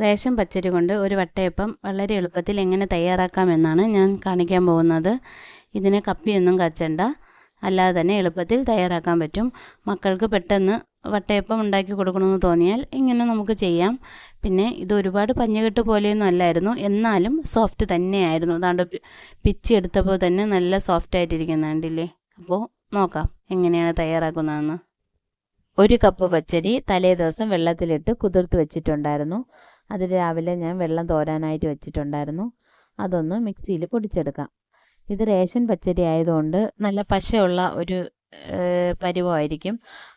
Ration പച്ചരി കൊണ്ട് ഒരു വട്ടയപ്പം വളരെ എളുപ്പത്തിൽ എങ്ങനെ തയ്യാറാക്കാമെന്നാണ് ഞാൻ കാണിക്കാൻ പോകുന്നത്. ഇതിനെ കപ്പിയൊന്നും കച്ചണ്ട. അല്ലാതെ തന്നെ എളുപ്പത്തിൽ തയ്യാറാക്കാൻ പറ്റും. മക്കൾക്ക് പെട്ടെന്ന് വട്ടയപ്പം ഉണ്ടാക്കി കൊടുക്കണമെന്ന് തോന്നിയാൽ ഇങ്ങനെ നമുക്ക് ചെയ്യാം. പിന്നെ ഇത് ഒരുപാട് പഞ്ഞുകെട്ട് പോലെയൊന്നും അല്ലായിരുന്നു. എന്നാലും സോഫ്റ്റ് തന്നെയായിരുന്നു. അതാണ്ട് പിച്ച് എടുത്തപ്പോൾ തന്നെ നല്ല സോഫ്റ്റ് ആയിട്ടിരിക്കുന്നുണ്ടല്ലേ അപ്പോൾ നോക്കാം എങ്ങനെയാണ് തയ്യാറാക്കുന്നതെന്ന്. ഒരു കപ്പ് പച്ചരി തലേ ദിവസം വെള്ളത്തിലിട്ട് കുതിർത്ത് വെച്ചിട്ടുണ്ടായിരുന്നു. അത് രാവിലെ ഞാൻ വെള്ളം തോരാനായിട്ട് വെച്ചിട്ടുണ്ടായിരുന്നു. അതൊന്ന് മിക്സിയിൽ പൊടിച്ചെടുക്കാം. ഇത് റേഷൻ പച്ചരി ആയതുകൊണ്ട് നല്ല പശയുള്ള ഒരു പരുവമായിരിക്കും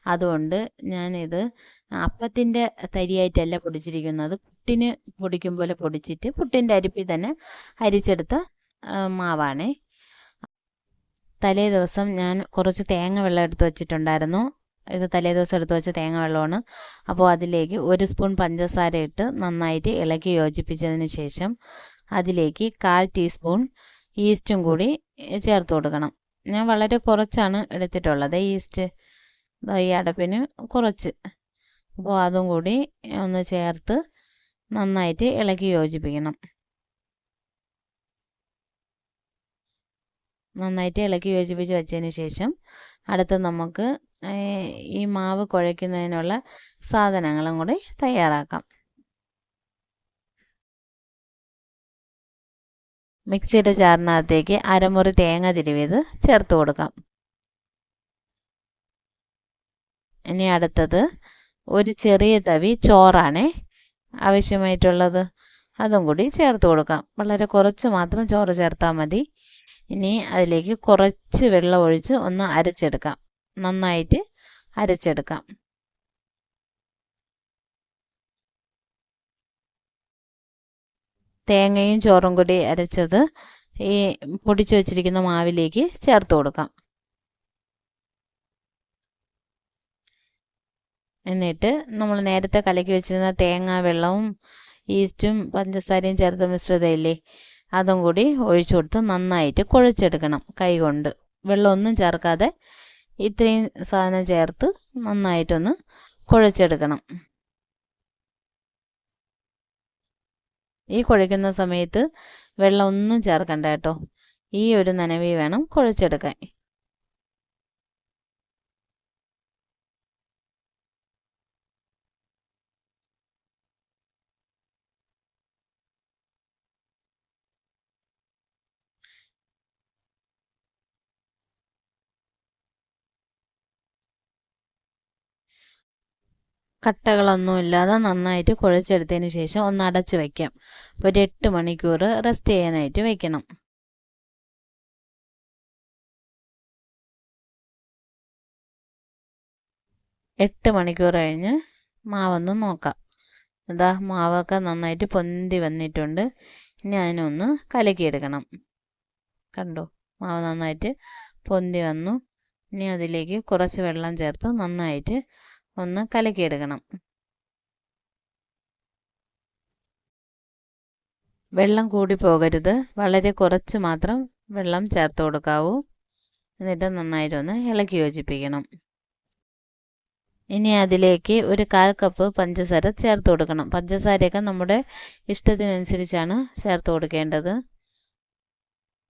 അതുകൊണ്ട് ഞാനിത് അപ്പത്തിന്റെ തരിയായിട്ടല്ല പൊടിച്ചിരിക്കുന്നത്. പുട്ടിന് പൊടിക്കും പോലെ പൊടിച്ചിട്ട് പുട്ടിന്റെ അരിപ്പിൽ തന്നെ അരിച്ചെടുത്ത മാവാണേ. തലേ ദിവസം ഞാൻ കുറച്ച് തേങ്ങ വെള്ളം എടുത്ത് വെച്ചിട്ടുണ്ടായിരുന്നു. ഇത് തലേ ദിവസം എടുത്ത് വെച്ച തേങ്ങ വെള്ളമാണ്. അപ്പോൾ അതിലേക്ക് ഒരു സ്പൂൺ പഞ്ചസാര ഇട്ട് നന്നായിട്ട് ഇളക്കി യോജിപ്പിച്ചതിന് ശേഷം അതിലേക്ക് കാൽ ടീസ്പൂൺ ഈസ്റ്റും കൂടി ചേർത്ത് കൊടുക്കണം. ഞാൻ വളരെ കുറച്ചാണ് എടുത്തിട്ടുള്ളത്. ഈസ്റ്റ് ഈ അടപ്പിന് കുറച്ച്. അപ്പോൾ അതും കൂടി ഒന്ന് ചേർത്ത് നന്നായിട്ട് ഇളക്കി യോജിപ്പിക്കണം. നന്നായിട്ട് ഇളക്കി യോജിപ്പിച്ച് വെച്ചതിന് ശേഷം അടുത്ത് നമുക്ക് ഈ മാവ് കുഴയ്ക്കുന്നതിനുള്ള സാധനങ്ങളും കൂടി തയ്യാറാക്കാം. മിക്സിയുടെ ചാറിനകത്തേക്ക് അരമുറി തേങ്ങ തിരുവിയത് ചേർത്ത് കൊടുക്കാം. ഇനി അടുത്തത് ഒരു ചെറിയ തവി ചോറാണ് ആവശ്യമായിട്ടുള്ളത്. അതും കൂടി ചേർത്ത് കൊടുക്കാം. വളരെ കുറച്ച് മാത്രം ചോറ് ചേർത്താൽ മതി. ഇനി അതിലേക്ക് കുറച്ച് വെള്ളം ഒഴിച്ച് ഒന്ന് അരച്ചെടുക്കാം. നന്നായിട്ട് അരച്ചെടുക്കാം. തേങ്ങയും ചോറും കൂടി അരച്ചത് ഈ പൊടിച്ചു വച്ചിരിക്കുന്ന മാവിലേക്ക് ചേർത്ത് കൊടുക്കാം. എന്നിട്ട് നമ്മൾ നേരത്തെ കലക്കി വെച്ചിരുന്ന തേങ്ങ വെള്ളവും ഈസ്റ്റും പഞ്ചസാരയും ചേർത്ത മിശ്രിതയില്ലേ അതും കൂടി ഒഴിച്ചു കൊടുത്ത് നന്നായിട്ട് കുഴച്ചെടുക്കണം കൈകൊണ്ട് വെള്ളമൊന്നും ചേർക്കാതെ ഇത്രയും സാധനം ചേർത്ത് നന്നായിട്ടൊന്ന് കുഴച്ചെടുക്കണം. ഈ കുഴയ്ക്കുന്ന സമയത്ത് വെള്ളം ഒന്നും ചേർക്കണ്ട കേട്ടോ. ഈ ഒരു നനവി വേണം കുഴച്ചെടുക്കാൻ. കട്ടകളൊന്നുമില്ലാതെ നന്നായിട്ട് കുഴച്ചെടുത്തതിന് ശേഷം ഒന്ന് അടച്ച് വയ്ക്കാം. ഒരു എട്ട് മണിക്കൂർ റെസ്റ്റ് ചെയ്യാനായിട്ട് വയ്ക്കണം. എട്ട് മണിക്കൂർ കഴിഞ്ഞ് മാവൊന്ന് നോക്കാം. ഇതാ മാവൊക്കെ നന്നായിട്ട് പൊന്തി വന്നിട്ടുണ്ട്. ഇനി അതിനൊന്ന് കലക്കിയെടുക്കണം. കണ്ടോ? മാവ് നന്നായിട്ട് പൊന്തി വന്നു. ഇനി അതിലേക്ക് കുറച്ച് വെള്ളം ചേർത്ത് നന്നായിട്ട് ഒന്ന് കലക്കിയെടുക്കണം വെള്ളം കൂടി പോകരുത്. വളരെ കുറച്ച് മാത്രം വെള്ളം ചേർത്ത് കൊടുക്കാവൂ. എന്നിട്ട് നന്നായിട്ട് ഒന്ന് ഇളക്കി യോജിപ്പിക്കണം. ഇനി അതിലേക്ക് ഒരു കാൽ കപ്പ് പഞ്ചസാര ചേർത്ത് കൊടുക്കണം. പഞ്ചസാരയൊക്കെ നമ്മുടെ ഇഷ്ടത്തിനനുസരിച്ചാണ് ചേർത്ത് കൊടുക്കേണ്ടത്.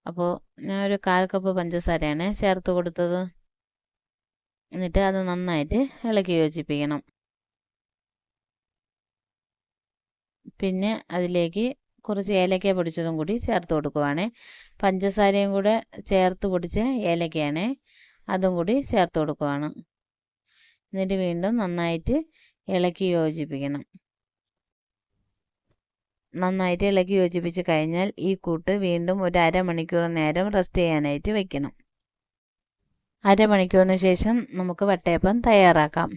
അപ്പോൾ ഞാൻ ഒരു കാൽ കപ്പ് പഞ്ചസാരയാണ് ചേർത്ത് കൊടുത്തത്. എന്നിട്ട് അത് നന്നായിട്ട് ഇളക്കി യോജിപ്പിക്കണം. പിന്നെ അതിലേക്ക് കുറച്ച് ഏലക്ക പൊടിച്ചതും കൂടി ചേർത്ത് കൊടുക്കുവാണ്. പഞ്ചസാരയും കൂടെ ചേർത്ത് പൊടിച്ച ഏലക്കയാണ് അതും കൂടി ചേർത്ത് കൊടുക്കുവാണ്. എന്നിട്ട് വീണ്ടും നന്നായിട്ട് ഇളക്കി യോജിപ്പിക്കണം. നന്നായിട്ട് ഇളക്കി യോജിപ്പിച്ച് കഴിഞ്ഞാൽ ഈ കൂട്ട് വീണ്ടും ഒരു അരമണിക്കൂർ നേരം റെസ്റ്റ് ചെയ്യാനായിട്ട് വെക്കണം. അരമണിക്കൂറിന് ശേഷം നമുക്ക് വട്ടയപ്പം തയ്യാറാക്കാം.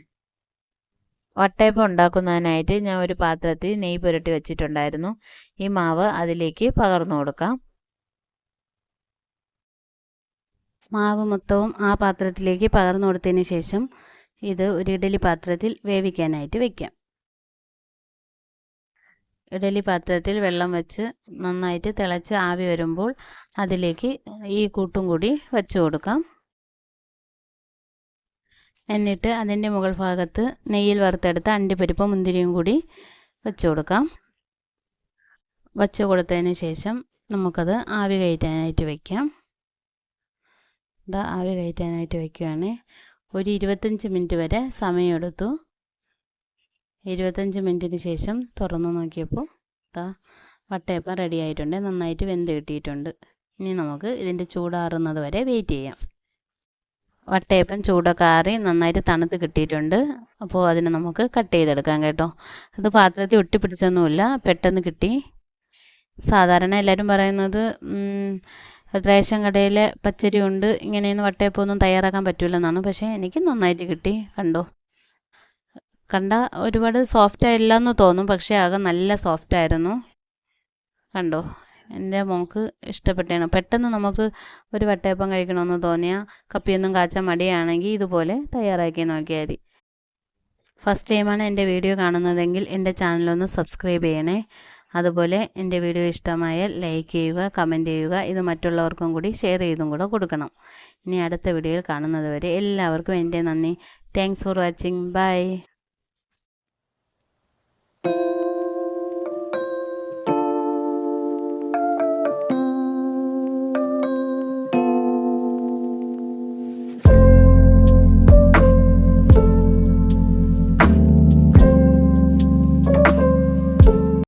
വട്ടയപ്പം ഉണ്ടാക്കുന്നതിനായിട്ട് ഞാൻ ഒരു പാത്രത്തിൽ നെയ്യ് പുരട്ടി വെച്ചിട്ടുണ്ടായിരുന്നു. ഈ മാവ് അതിലേക്ക് പകർന്നു കൊടുക്കാം. മാവ് മൊത്തവും ആ പാത്രത്തിലേക്ക് പകർന്നു കൊടുത്തതിന് ശേഷം ഇത് ഒരു ഇഡലി പാത്രത്തിൽ വേവിക്കാനായിട്ട് വെക്കാം. ഇഡലി പാത്രത്തിൽ വെള്ളം വെച്ച് നന്നായിട്ട് തിളച്ച് ആവി വരുമ്പോൾ അതിലേക്ക് ഈ കൂട്ടും കൂടി വെച്ച് കൊടുക്കാം. എന്നിട്ട് അതിന്റെ മുകൾ ഭാഗത്ത് നെയ്യിൽ വറുത്തെടുത്ത അണ്ടിപ്പരിപ്പ് മുന്തിരിയും കൂടി വെച്ച് കൊടുക്കാം. വച്ച് കൊടുത്തതിന് ശേഷം നമുക്കത് ആവി കയറ്റാനായിട്ട് വയ്ക്കാം ഇതാ ആവി കയറ്റാനായിട്ട് വയ്ക്കുകയാണ് ഒരു ഇരുപത്തഞ്ച് മിനിറ്റ് വരെ സമയമെടുത്തു. ഇരുപത്തഞ്ച് മിനിറ്റിന് ശേഷം തുറന്നു നോക്കിയപ്പോൾ ഇതാ വട്ടയപ്പം റെഡി ആയിട്ടുണ്ട്. നന്നായിട്ട് വെന്ത് കിട്ടിയിട്ടുണ്ട്. ഇനി നമുക്ക് ഇതിന്റെ ചൂടാറുന്നത് വരെ വെയിറ്റ് ചെയ്യാം. വട്ടയപ്പം ചൂടൊക്കെ ആറി നന്നായിട്ട് തണുത്ത് കിട്ടിയിട്ടുണ്ട്. അപ്പോൾ അതിനെ നമുക്ക് കട്ട് ചെയ്തെടുക്കാം കേട്ടോ. അത് പാത്രത്തിൽ ഒട്ടിപ്പിടിച്ചൊന്നുമില്ല. പെട്ടെന്ന് കിട്ടി. സാധാരണ എല്ലാവരും പറയുന്നത് റേഷൻ കടയിലെ പച്ചരി കൊണ്ട് ഇങ്ങനെയൊന്നും വട്ടയപ്പമൊന്നും തയ്യാറാക്കാൻ പറ്റില്ലെന്നാണ് പക്ഷേ എനിക്ക് നന്നായിട്ട് കിട്ടി. കണ്ടോ? കണ്ട ഒരുപാട് സോഫ്റ്റ് ആയില്ല എന്ന് തോന്നും. പക്ഷേ ആകെ നല്ല സോഫ്റ്റ് ആയിരുന്നു. കണ്ടോ? എന്റെ മോൾക്ക് ഇഷ്ടപ്പെട്ടാണ് പെട്ടെന്ന് നമുക്ക് ഒരു വട്ടയപ്പം കഴിക്കണമെന്ന് തോന്നിയാൽ കപ്പിയൊന്നും കാച്ചാൻ മടിയാണെങ്കിൽ ഇതുപോലെ തയ്യാറാക്കി നോക്കിയാൽ മതി. ഫസ്റ്റ് ടൈമാണ് എന്റെ വീഡിയോ കാണുന്നതെങ്കിൽ എന്റെ ചാനലൊന്ന് സബ്സ്ക്രൈബ് ചെയ്യണേ. അതുപോലെ എന്റെ വീഡിയോ ഇഷ്ടമായാൽ ലൈക്ക് ചെയ്യുക കമന്റ് ചെയ്യുക ഇത് മറ്റുള്ളവർക്കും കൂടി ഷെയർ ചെയ്തും കൂടെ കൊടുക്കണം. ഇനി അടുത്ത വീഡിയോയിൽ കാണുന്നത് വരെ എല്ലാവർക്കും എന്റെ നന്ദി. Thanks for watching bye